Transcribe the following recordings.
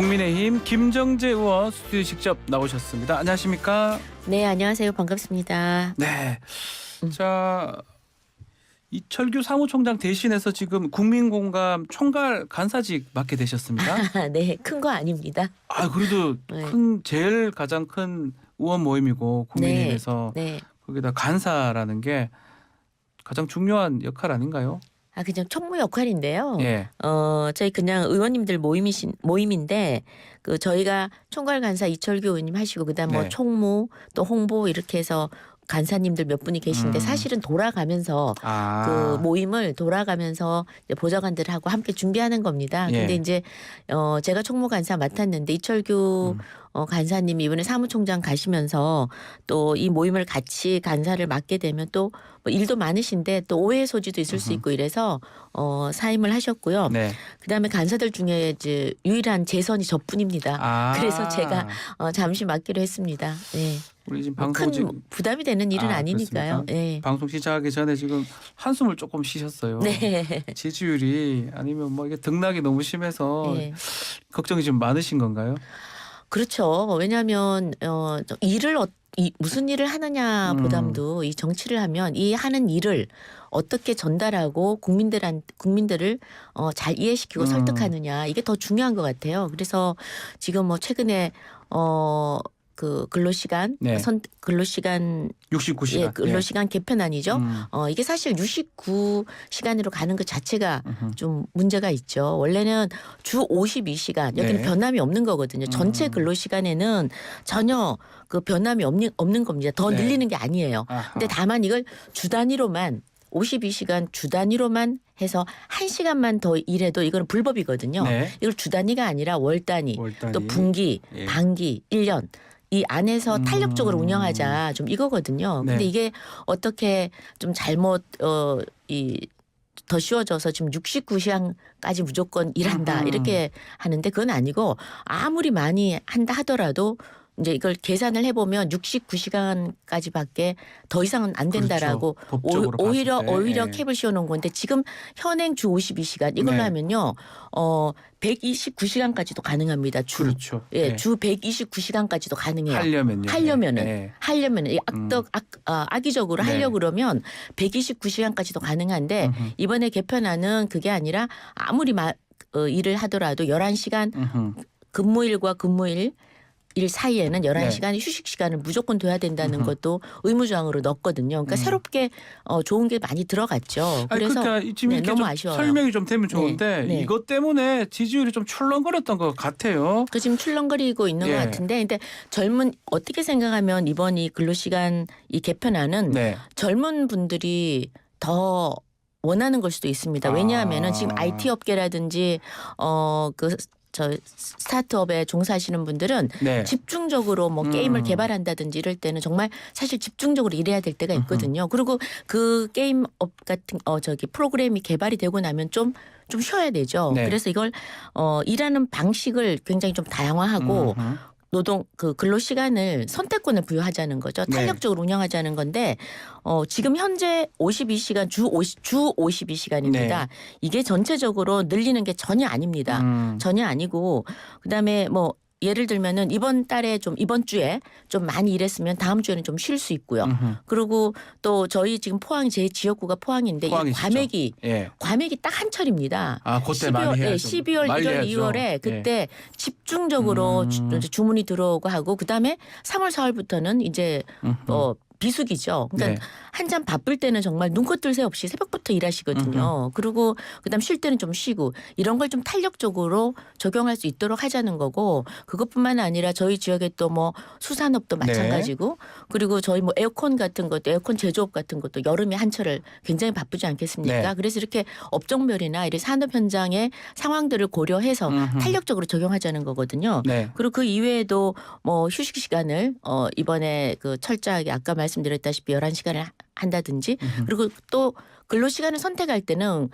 국민의힘 김정재 의원 스튜디오 직접 나오셨습니다. 안녕하십니까? 네, 안녕하세요. 반갑습니다. 네. 음. 자 이철규 사무총장 대신해서 지금 국민공감 총괄 간사직 맡게 되셨습니다. 네, 큰 거 아닙니다. 아 그래도 네. 큰 제일 가장 큰 의원 모임이고 국민의힘에서 네. 거기다 간사라는 게 가장 중요한 역할 아닌가요? 아, 그냥 총무 역할인데요. 예. 어, 저희 그냥 의원님들 모임이신 모임인데 그 저희가 총괄 간사 이철규 의원님 하시고 그다음 뭐 네. 총무 또 홍보 이렇게 해서 간사님들 몇 분이 계신데 음. 사실은 돌아가면서 아. 그 모임을 돌아가면서 보좌관들하고 함께 준비하는 겁니다. 예. 근데 이제 어 제가 총무 간사 맡았는데 이철규 음. 어 간사님이 이번에 사무총장 가시면서 또 이 모임을 같이 간사를 맡게 되면 또 뭐 일도 많으신데 또 오해 소지도 있을 수 음흠. 있고 이래서 어 사임을 하셨고요. 네. 그다음에 간사들 중에 이제 유일한 재선이 저뿐입니다. 아. 그래서 제가 어 잠시 맡기로 했습니다. 네. 우리 지금 뭐 방송 큰 지금 부담이 되는 일은 아, 아, 니니까요 그렇습니까? 네. 방송 시작하기 전에 지금 한숨을 조금 쉬셨어요. 네. 지지율이 아니면 뭐 이게 등락이 너무 심해서 네. 걱정이 좀 많으신 건가요? 그렇죠. 왜냐하면 어저 일을 어, 이, 무슨 일을 하느냐 음. 보담도 이 정치를 하면 이 하는 일을 어떻게 전달하고 국민들한 국민들을 어, 잘 이해시키고 음. 설득하느냐 이게 더 중요한 것 같아요. 그래서 지금 뭐 최근에 어. 그 근로시간 네. 선 근로시간 69시간. 예 근로시간 개편안이죠. 음. 어 이게 사실 69 시간으로 가는 것 자체가 음흠. 좀 문제가 있죠. 원래는 주 52시간 여기는 네. 변함이 없는 거거든요. 전체 음. 근로 시간에는 전혀 그 변함이 없는 없는 겁니다. 더 네. 늘리는 게 아니에요. 아하. 근데 다만 이걸 주 단위로만 52시간 주 단위로만 해서 한시간만 더 일해도 이거는 불법이거든요. 네. 이걸 주 단위가 아니라 월 단위, 월 단위. 또 분기, 예. 반기, 1년 이 안에서 음. 탄력적으로 운영하자 좀 이거거든요. 네. 근데 이게 어떻게 좀 잘못 어이 더 쉬워져서 지금 69시간까지 무조건 일한다 음. 이렇게 하는데 그건 아니고 아무리 많이 한다 하더라도 이제 이걸 계산을 해보면 69시간까지밖에 더 이상은 안 된다라고 그렇죠. 오, 히려. 오히려 예. 캡을 씌워놓은 건데 지금 현행 주 52시간 이걸로 네. 하면요 어 129시간까지도 가능합니다 주 그렇죠. 예, 주 129시간까지도 가능해요. 하려면요. 하려면은. 네. 하려면 이 음. 악덕 악, 아, 악의적으로 네. 하려 그러면 129시간까지도 가능한데 음흠. 이번에 개편안은 그게 아니라 아무리 마, 어, 일을 하더라도 11시간 음흠. 근무일과 근무일 일 사이에는 11시간 네. 휴식 시간을 무조건 둬야 된다는. 것도 의무조항으로 넣었거든요. 그러니까 음. 새롭게 어, 좋은 게 많이 들어갔죠. 아니, 그래서 그러니까 지금 네, 이렇게 너무 좀 아쉬워요. 설명이 좀 되면 좋은데 네. 이것 때문에 지지율이 좀 출렁거렸던 것 같아요. 그 지금 출렁거리고 있는 예. 것 같은데 근데 젊은 어떻게 생각하면 이번 이 근로시간 이 개편안은 네. 젊은 분들이 더 원하는 걸 수도 있습니다. 왜냐하면은 아. 지금 IT 업계라든지 어그 저 스타트업에 종사하시는 분들은 네. 집중적으로 뭐 음. 게임을 개발한다든지 이럴 때는 정말 사실 집중적으로 일해야 될 때가 있거든요. 그리고 그 게임 업 같은 어 저기 프로그램이 개발이 되고 나면 좀 좀 쉬어야 되죠. 네. 그래서 이걸 어 일하는 방식을 굉장히 좀 다양화하고 음흠. 노동 그 근로 시간을 선택권을 부여하자는 거죠. 네. 탄력적으로 운영하자는 건데 어 지금 현재 52시간 주 50, 주 52시간입니다. 네. 이게 전체적으로 늘리는 게 전혀 아닙니다. 음. 전혀 아니고 그다음에 뭐 예를 들면은 이번 달에 좀 이번 주에 좀 많이 일했으면 다음 주에는 좀 쉴 수 있고요. 음흠. 그리고 또 저희 지금 포항 제 지역구가 포항인데 이 포항이시죠? 과메기 예. 과메기 딱 한철입니다. 아, 그때 많이 12월, 해야죠. 예, 12월, 많이 1월, 해야죠. 2월에 예. 그때 집중적으로 음. 주, 주문이 들어오고 하고 그다음에 3월, 4월부터는 이제 음흠. 어 비수기죠. 그러니까 네. 한참 바쁠 때는 정말 눈꽃 뜰 새 없이 새벽부터 일하시거든요. 그리고 그다음 쉴 때는 좀 쉬고 이런 걸 좀 탄력적으로 적용할 수 있도록 하자는 거고 그것뿐만 아니라 저희 지역에 또 뭐 수산업도 네. 마찬가지고 그리고 저희 뭐 에어컨 같은 것도 에어컨 제조업 같은 것도 여름에 한철을 굉장히 바쁘지 않겠습니까? 네. 그래서 이렇게 업종별이나 이런 산업 현장의 상황들을 고려해서 음흠. 탄력적으로 적용하자는 거거든요. 네. 그리고 그 이외에도 뭐 휴식 시간을 어 이번에 그 철저하게 아까 말씀 드렸다시피 11시간을 한다든지. 그리고 또 근로 시간을 선택할 때는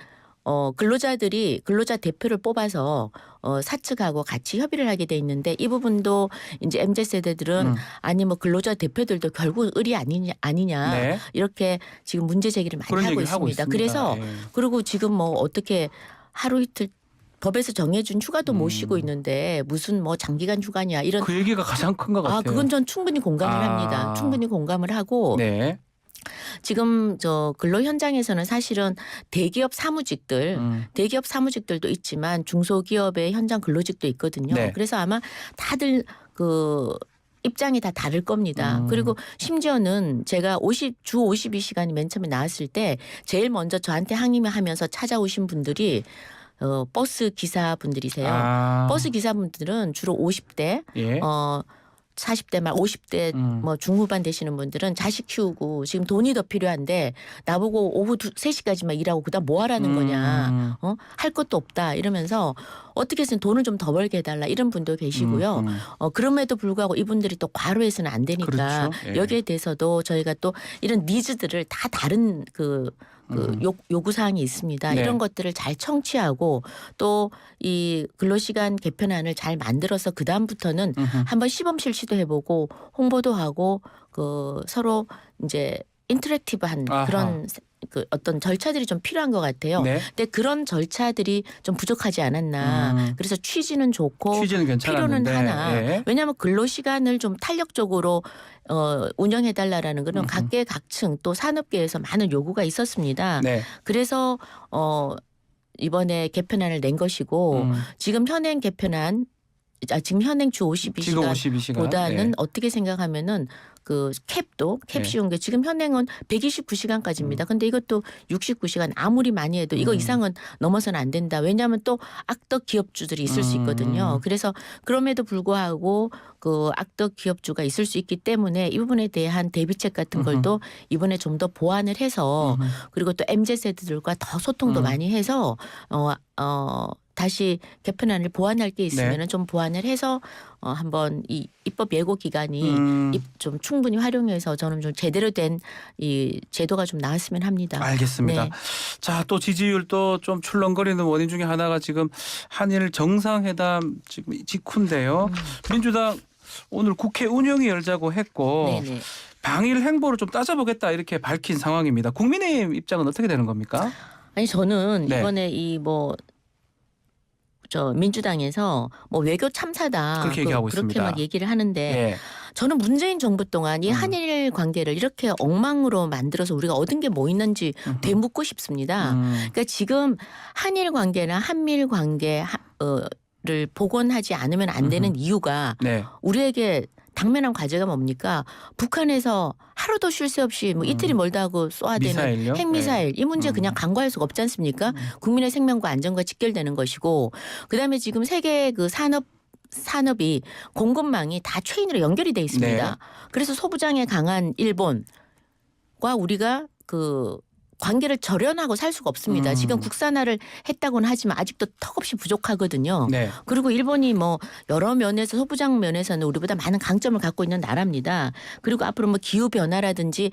어 근로자들이 근로자 대표를 뽑아서 어 사측하고 같이 협의를 하게 돼 있는데 이 부분도 이제 MZ 세대들은 음. 아니 뭐 근로자 대표들도 결국 의리 아니냐 아니냐 네. 이렇게 지금 문제 제기를 많이 하고 얘기를 하고 있습니다. 있습니다. 그래서 예. 그리고 지금 뭐 어떻게 하루 이틀 법에서 정해준 휴가도 못 음. 쉬고 있는데 무슨 뭐 장기간 휴가냐 이런 그 얘기가 가장 큰 것 같아요. 아 그건 전 충분히 공감을 아. 합니다. 충분히 공감을 하고 네. 지금 저 근로 현장에서는 사실은 대기업 사무직들 음. 대기업 사무직들도 있지만 중소기업의 현장 근로직도 있거든요. 네. 그래서 아마 다들 그 입장이 다 다를 겁니다. 음. 그리고 심지어는 제가 50, 주 52시간이 맨 처음에 나왔을 때 제일 먼저 저한테 항의하면서 찾아오신 분들이 어, 버스 기사분들이세요. 아. 버스 기사분들은 주로 50대, 예. 어, 40대 말 50대 음. 뭐 중후반 되시는 분들은 자식 키우고 지금 돈이 더 필요한데 나보고 오후 2, 3시까지만 일하고 그다음 뭐 하라는 거냐. 음. 어? 할 것도 없다 이러면서 어떻게 해서 돈을 좀 더 벌게 해 달라 이런 분도 계시고요. 음, 음. 어, 그럼에도 불구하고 이분들이 또 과로해서는 안 되니까 그렇죠. 예. 여기에 대해서도 저희가 또 이런 니즈들을 다 다른 그, 그 음. 요, 요구 사항이 있습니다. 네. 이런 것들을 잘 청취하고 또 이 근로시간 개편안을 잘 만들어서 그 다음부터는. 한번 시범 실 시도 해보고 홍보도 하고 그 서로 이제 인터랙티브한 아하. 그런 세- 그 어떤 절차들이 좀 필요한 것 같아요. 네. 근데 그런 절차들이 좀 부족하지 않았나. 음. 그래서 취지는 좋고 취지는 괜찮았는데. 필요는 하나. 예. 왜냐하면 근로 시간을 좀 탄력적으로 어, 운영해 달라라는 그런 음흠. 각계각층 또 산업계에서 많은 요구가 있었습니다. 네. 그래서 어 이번에 개편안을 낸 것이고 음. 지금 현행 개편안 아, 지금 현행 주 지금 52시간 52시간. 보다는 예. 어떻게 생각하면은 그 캡도 캡 네. 씌운 게 지금 현행은 129시간까지입니다. 근데 이것도 69시간 아무리 많이 해도 이거 음. 이상은 넘어서는 안 된다. 왜냐하면 또 악덕 기업주들이 있을 수 있거든요. 음. 그래서 그럼에도 불구하고 그 악덕 기업주가 있을 수 있기 때문에 이 부분에 대한 대비책 같은 걸 음흠. 또 이번에 좀 더 보완을 해서. 그리고 또 MZ 세대들과 더 소통도 음. 많이 해서 어, 어, 다시 개편안을 보완할 게 있으면은 네. 좀 보완을 해서 어, 한번 이 입법 예고 기간이 음. 입- 좀 충분히 활용해서 저는 좀 제대로 된 이 제도가 좀 나왔으면 합니다. 알겠습니다. 네. 자, 또 지지율도 좀 출렁거리는 원인 중에 하나가 지금 한일 정상회담 지금 직후인데요. 음. 민주당 오늘 국회 운영위 열자고 했고 네네. 방일 행보를 좀 따져보겠다 이렇게 밝힌 상황입니다. 국민의힘 입장은 어떻게 되는 겁니까? 아니 저는 네. 이번에 이 뭐 저 민주당에서 뭐 외교 참사다 그렇게 얘기하고 그렇게 있습니다. 막 얘기를 하는데 예. 저는 문재인 정부 동안 이 음. 한일 관계를 이렇게 엉망으로 만들어서 우리가 얻은 게 뭐 있는지 음흠. 되묻고 싶습니다. 음. 그러니까 지금 한일 관계나 한밀 관계 어, 를 복원하지 않으면 안 되는 이유가 네. 우리에게 당면한 과제가 뭡니까? 북한에서 하루도 쉴 새 없이 뭐 음. 이틀이 멀다 하고 쏘아대는 미사일요? 핵미사일 이 문제 음. 그냥 간과할 수가 없지 않습니까? 음. 국민의 생명과 안전과 직결되는 것이고 그다음에 지금 세계 그 산업 산업이 공급망이 다 체인으로 연결이 돼 있습니다. 네. 그래서 소부장에 강한 일본과 우리가 그 관계를 절연하고 살 수가 없습니다. 음. 지금 국산화를 했다고는 하지만 아직도 턱없이 부족하거든요. 네. 그리고 일본이 뭐 여러 면에서 소부장 면에서는 우리보다 많은 강점을 갖고 있는 나라입니다. 그리고 앞으로 뭐 기후 변화라든지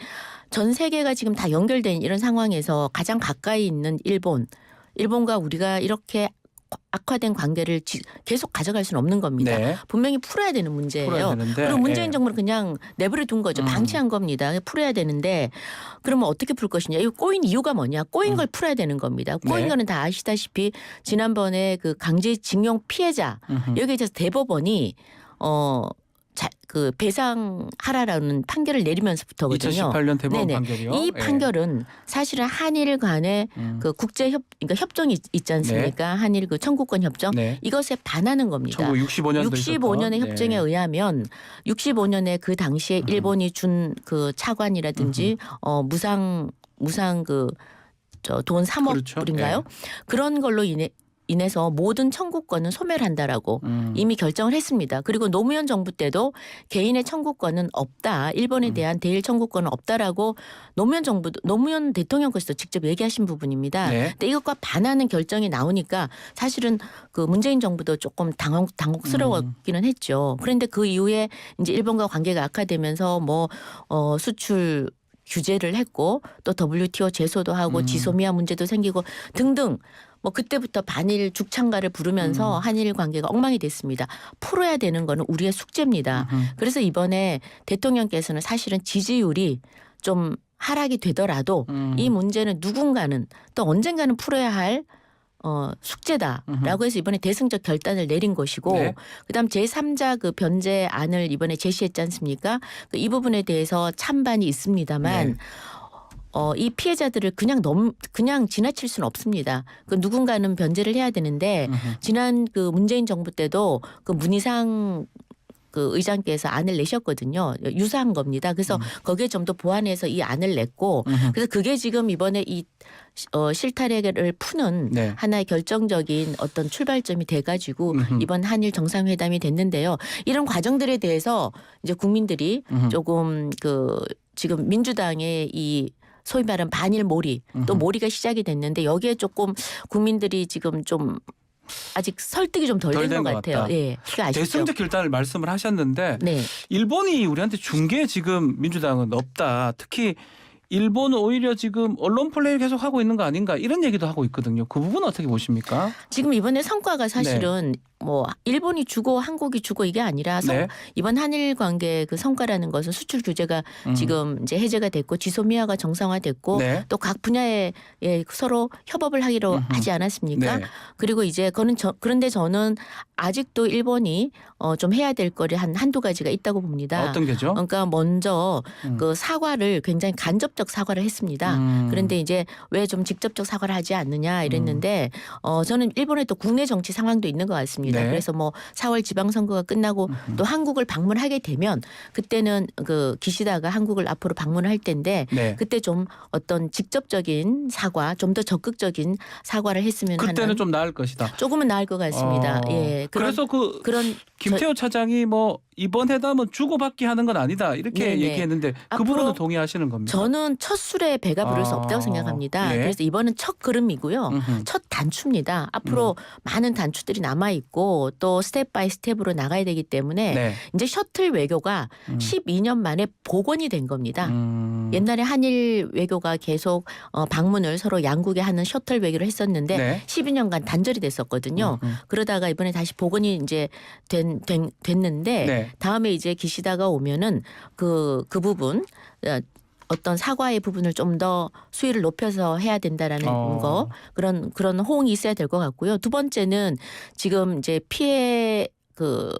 전 세계가 지금 다 연결된 이런 상황에서 가장 가까이 있는 일본, 일본과 우리가 이렇게 악화된 관계를 지- 계속 가져갈 수는 없는 겁니다. 네. 분명히 풀어야 되는 문제예요. 풀어야. 그리고 문재인 예. 정부는 그냥 내버려 둔 거죠. 음. 방치한 겁니다. 풀어야 되는데 그러면 어떻게 풀 것이냐. 이거 꼬인 이유가 뭐냐. 꼬인 음. 걸 풀어야 되는 겁니다. 꼬인 네. 거는 다 아시다시피 지난번에 그 강제징용 피해자 음흠. 여기에 대해서 대법원이 어. 자, 그 배상하라라는 판결을 내리면서부터거든요. 2018년 대법원 네네. 판결이요. 이 예. 판결은 사실은 한일 간의 음. 그 국제 협 그러니까 협정이 있- 있지 않습니까? 한일 그 청구권 협정 네. 이것에 반하는 겁니다. 1965년도 65년의 협정에 의하면 65년에 그 당시에 음. 일본이 준 그 차관이라든지 어 무상 무상 그 저돈 3억 그렇죠. 불인가요? 그런 걸로 인해 인해서 모든 청구권은 소멸한다라고 음. 이미 결정을 했습니다. 그리고 노무현 정부 때도 개인의 청구권은 없다. 일본에 음. 대한 대일 청구권은 없다라고 노무현 정부 노무현 대통령께서 직접 얘기하신 부분입니다. 네. 근데 이것과 반하는 결정이 나오니까 사실은 그 문재인 정부도 조금 당혹 음. 당혹스러웠기는 했죠. 그런데 그 이후에 이제 일본과 관계가 악화되면서 뭐 어, 수출 규제를 했고 또 WTO 제소도 하고 음. 지소미아 문제도 생기고 등등 뭐 그때부터 반일 죽창가를 부르면서 음. 한일 관계가 엉망이 됐습니다. 풀어야 되는 거는 우리의 숙제입니다. 음흠. 그래서 이번에 대통령께서는 사실은 지지율이 좀 하락이 되더라도 음. 이 문제는 누군가는 또 언젠가는 풀어야 할 어, 숙제다라고 해서 이번에 대승적 결단을 내린 것이고 네. 그다음 제3자 그 변제안을 이번에 제시했지 않습니까? 그 이 부분에 대해서 찬반이 있습니다만 네. 어, 이 피해자들을 그냥 넘 그냥 지나칠 수는 없습니다. 그 누군가는 변제를 해야 되는데. 지난 그 문재인 정부 때도 그 문희상 그 의장께서 안을 내셨거든요. 유사한 겁니다. 그래서 음. 거기에 좀 더 보완해서 이 안을 냈고 음흠. 그래서 그게 지금 이번에 이 어, 실타래를 푸는 네. 하나의 결정적인 어떤 출발점이 돼가지고 음흠. 이번 한일 정상회담이 됐는데요. 이런 과정들에 대해서 이제 국민들이 음흠. 조금 그 지금 민주당의 이 소위 말하는 반일 몰이 또. 몰이가 시작이 됐는데 여기에 조금 국민들이 지금 좀 아직 설득이 좀덜덜된된것것 같아요. 같다. 예, 그게 아쉽죠. 대승적 결단을 말씀을 하셨는데 네, 일본이 우리한테 준 게 지금 민주당은 없다. 특히 일본은 오히려 지금 언론 플레이를 계속 하고 있는 거 아닌가 이런 얘기도 하고 있거든요. 그 부분 어떻게 보십니까? 지금 이번에 성과가 사실은 뭐 일본이 주고 한국이 주고 이게 아니라 성- 네. 이번 한일 관계 그 성과라는 것은 수출 규제가 음. 지금 이제 해제가 됐고 지소미아가 정상화됐고 네. 또각 분야에 예, 서로 협업을 하기로 음흠. 하지 않았습니까? 네. 그리고 이제 그는 저, 그런데 저는 아직도 일본이 어, 좀 해야 될 거리 한 한두 가지가 있다고 봅니다. 어떤 게죠? 그러니까 먼저 음. 그 사과를 굉장히 간접적 사과를 했습니다. 음. 그런데 이제 왜 좀 직접적 사과를 하지 않느냐 이랬는데 어 저는 일본에 또 국내 정치 상황도 있는 것 같습니다. 네. 그래서 뭐 4월 지방선거가 끝나고 음흠. 또 한국을 방문하게 되면 그때는 그 기시다가 한국을 앞으로 방문할 텐데 네. 그때 좀 어떤 직접적인 사과, 좀 더 적극적인 사과를 했으면 그때는 좀 나을 것이다. 조금은 나을 것 같습니다. 어. 예, 그런 그래서 그 그런 김태호 차장이 뭐 이번 회담은 주고받기 하는 건 아니다 이렇게 네네. 얘기했는데 그 부분은 동의하시는 겁니까? 저는 첫 술에 배가 부를 수 아, 없다고 생각합니다. 예. 그래서 이번은 첫 걸음이고요. 음흠. 첫 단추입니다. 앞으로 음. 많은 단추들이 남아 있고 또 스텝 바이 스텝으로 나가야 되기 때문에 네. 이제 셔틀 외교가 음. 12년 만에 복원이 된 겁니다. 음. 옛날에 한일 외교가 계속 어, 방문을 서로 양국에 하는 셔틀 외교를 했었는데 네. 12년간 단절이 됐었거든요. 음, 음. 그러다가 이번에 다시 복원이 이제 된, 된 됐는데 네. 다음에 이제 기시다가 오면은 그, 그 부분 어, 어떤 사과의 부분을 좀 더 수위를 높여서 해야 된다라는 어. 거 그런 그런 호응이 있어야 될 것 같고요. 두 번째는 지금 이제 피해 그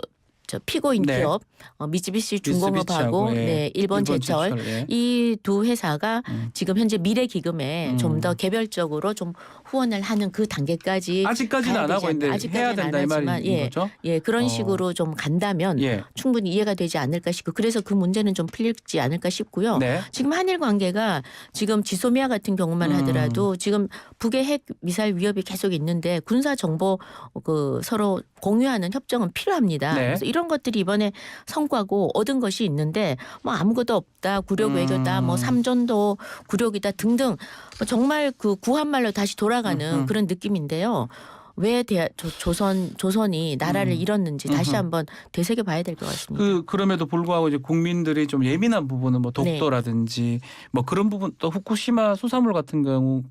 저 피고인 네. 기업 어, 미쓰비시 중공업하고 미쓰비시하고, 예. 네, 일본, 제철 예. 이 두 회사가 음. 지금 현재 미래 기금에 음. 좀 더 개별적으로 좀 후원을 하는 그 단계까지 아직까지는 가야 안 하고 되지 있는데 않나. 해야 아직까지는 된다 이 하지만, 말인 예. 거죠? 예 그런 어. 식으로 좀 간다면 예. 충분히 이해가 되지 않을까 싶고 그래서 그 문제는 좀 풀리지 않을까 싶고요. 네. 지금 한일 관계가 지금 지소미아 같은 경우만 음. 하더라도 지금 북의 핵 미사일 위협이 계속 있는데 군사 정보 그 서로 공유하는 협정은 필요합니다. 네. 그래서 이런 것들이 이번에 성과고 얻은 것이 있는데 뭐 아무것도 없다 구력 음. 외교다 뭐 삼전도 구력이다 등등 뭐 정말 그 구한말로 다시 돌아가는 음흠. 그런 느낌인데요. 왜 대, 조, 조선 조선이 나라를 음. 잃었는지 다시 음흠. 한번 되새겨 봐야 될 것 같습니다. 그 그럼에도 불구하고 이제 국민들이 좀 예민한 부분은 뭐 네. 독도라든지 뭐 그런 부분 또 후쿠시마 수산물 같은 경우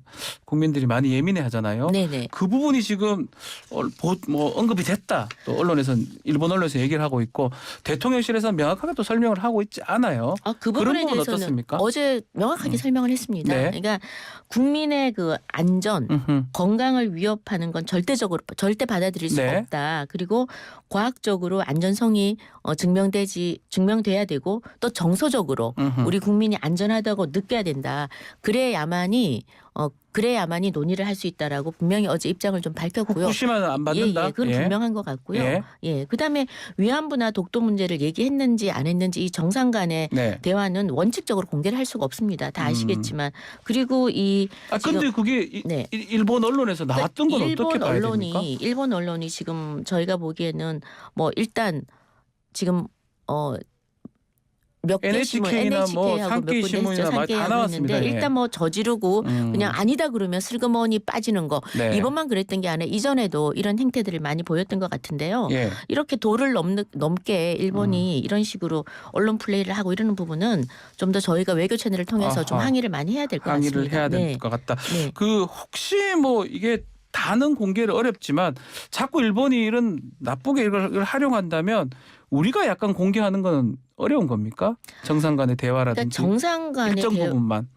국민들이 많이 예민해 하잖아요. 네네. 그 부분이 지금 어, 보- 뭐 언급이 됐다. 또 언론에서 일본 언론에서 얘기를 하고 있고 대통령실에서 명확하게 또 설명을 하고 있지 않아요. 아, 그 부분에 부분 대해서는 어떻습니까? 어제 명확하게 음. 설명을 했습니다. 네. 그러니까 국민의 그 안전, 음흠. 건강을 위협하는 건 절대 적으로 절대 받아들일 수가 네. 없다. 그리고 과학적으로 안전성이 어, 증명되지 증명돼야 되고 또 정서적으로 음흠. 우리 국민이 안전하다고 느껴야 된다. 그래야만이 어 그래야만이 논의를 할 수 있다라고 분명히 어제 입장을 좀 밝혔고요. 후쿠시마는 안 예, 받는다. 예, 그건 예. 분명한 것 같고요. 예. 예, 그다음에 위안부나 독도 문제를 얘기했는지 안 했는지 이 정상 간의 네. 대화는 원칙적으로 공개를 할 수가 없습니다. 다 음. 아시겠지만 그리고 이 아 근데 그게 이- 네. 일- 일본 언론에서 나왔던 건 일본 어떻게 봐야 언론이 됩니까? 일본 언론이 지금 저희가 보기에는 뭐 일단 지금 어 몇 개 신문 NHK 나 뭐 NHK하고 몇 군데 신문이나 했죠. 다 산케이하고 나왔습니다. 했는데 예. 일단 뭐 저지르고 음. 그냥 아니다 그러면 슬그머니 빠지는 거 네. 이번만 그랬던 게 아니라 이전에도 이런 행태들을 많이 보였던 것 같은데요. 예. 이렇게 도를 넘는, 넘게 일본이 음. 이런 식으로 언론 플레이를 하고 이러는 부분은 좀 더 저희가 외교 채널을 통해서 좀 아하. 항의를 많이 해야 될 것 같습니다. 항의를 해야 될 네. 것 같다. 네. 그 혹시 뭐 이게 다는 공개를 어렵지만 자꾸 일본이 이런 나쁘게 이걸, 이걸 활용한다면 우리가 약간 공개하는 건 어려운 겁니까? 정상 간의 그러니까 대화라든지 정상 간의 일정 대, 부분만.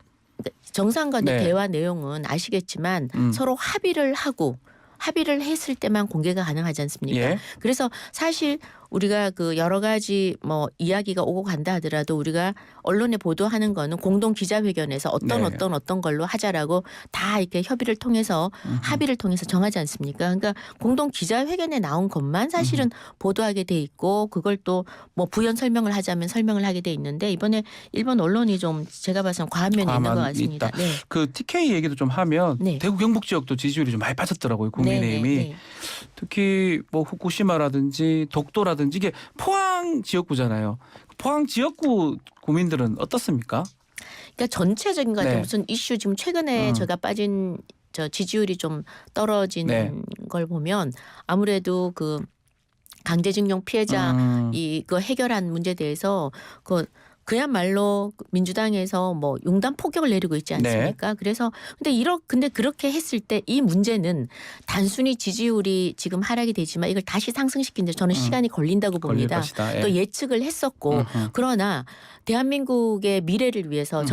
정상 간의 네. 대화 내용은 아시겠지만 음. 서로 합의를 하고 합의를 했을 때만 공개가 가능하지 않습니까? 예. 그래서 사실 우리가 그 여러 가지 뭐 이야기가 오고 간다 하더라도 우리가 언론에 보도하는 거는 공동 기자회견에서 어떤 네. 어떤 어떤 걸로 하자라고 다 이렇게 협의를 통해서 합의를 통해서 정하지 않습니까? 그러니까 공동 기자회견에 나온 것만 사실은 보도하게 돼 있고 그걸 또 뭐 부연 설명을 하자면 설명을 하게 돼 있는데 이번에 일본 언론이 좀 제가 봐서는 과한 면이 있는 것 같습니다. 있다. 네. 그 TK 얘기도 좀 하면 네. 대구 경북 지역도 지지율이 좀 많이 빠졌더라고요. 국민의힘이 네, 네, 네. 특히 뭐 후쿠시마라든지 독도라든지 이게 포항 지역구잖아요. 포항 지역구 국민들은 어떻습니까? 그러니까 전체적인 것 같아요. 네. 무슨 이슈 지금 최근에 음. 제가 빠진 저 지지율이 좀 떨어지는 네. 걸 보면 아무래도 그 강제징용 피해자 음, 이거 해결한 문제에 대해서 그 그야말로 민주당에서 뭐 용단 폭격을 내리고 있지 네. 않습니까? 그래서 근데 이러 근데 그렇게 했을 때 이 문제는 단순히 지지율이 지금 하락이 되지만 이걸 다시 상승시키는데 저는 음. 시간이 걸린다고 봅니다. 예. 또 예측을 했었고 음흠. 그러나 대한민국의 미래를 위해서 음흠.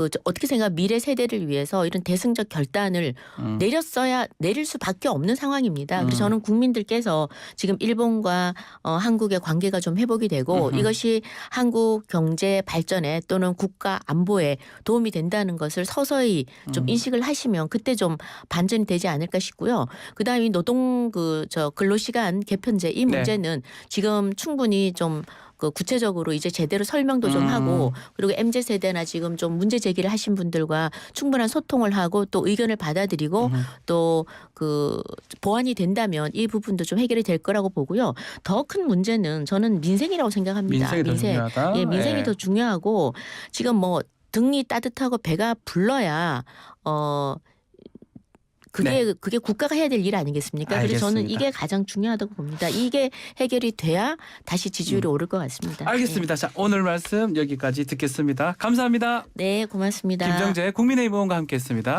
그 저- 어떻게 생각 미래 세대를 위해서 이런 대승적 결단을 음. 내렸어야 내릴 수밖에 없는 상황입니다. 그래서 음. 저는 국민들께서 지금 일본과 어, 한국의 관계가 좀 회복이 되고 음흠. 이것이 한국 경제 발전에 또는 국가 안보에 도움이 된다는 것을 서서히 좀 음. 인식을 하시면 그때 좀 반전이 되지 않을까 싶고요. 그다음에 이 노동 그 저 근로 시간 개편제 이 네. 문제는 지금 충분히 좀 그 구체적으로 이제 제대로 설명도 좀 음. 하고 그리고 MZ 세대나 지금 좀 문제 제기를 하신 분들과 충분한 소통을 하고 또 의견을 받아들이고 음흠. 또그 보완이 된다면 이 부분도 좀 해결이 될 거라고 보고요. 더 큰 문제는 저는 민생이라고 생각합니다. 민생이 더 중요하다. 예, 민생이 예. 더 중요하고 지금 뭐 등이 따뜻하고 배가 불러야 어 그게 그게 국가가 해야 될 일 아니겠습니까? 그래서 저는 네. 알겠습니다. 이게 가장 중요하다고 봅니다. 이게 해결이 돼야 다시 지지율이 오를 것 같습니다. 음. 알겠습니다. 자 오늘 말씀 여기까지 듣겠습니다. 감사합니다. 네, 네 고맙습니다. 김정재 국민의힘 의원과 함께했습니다.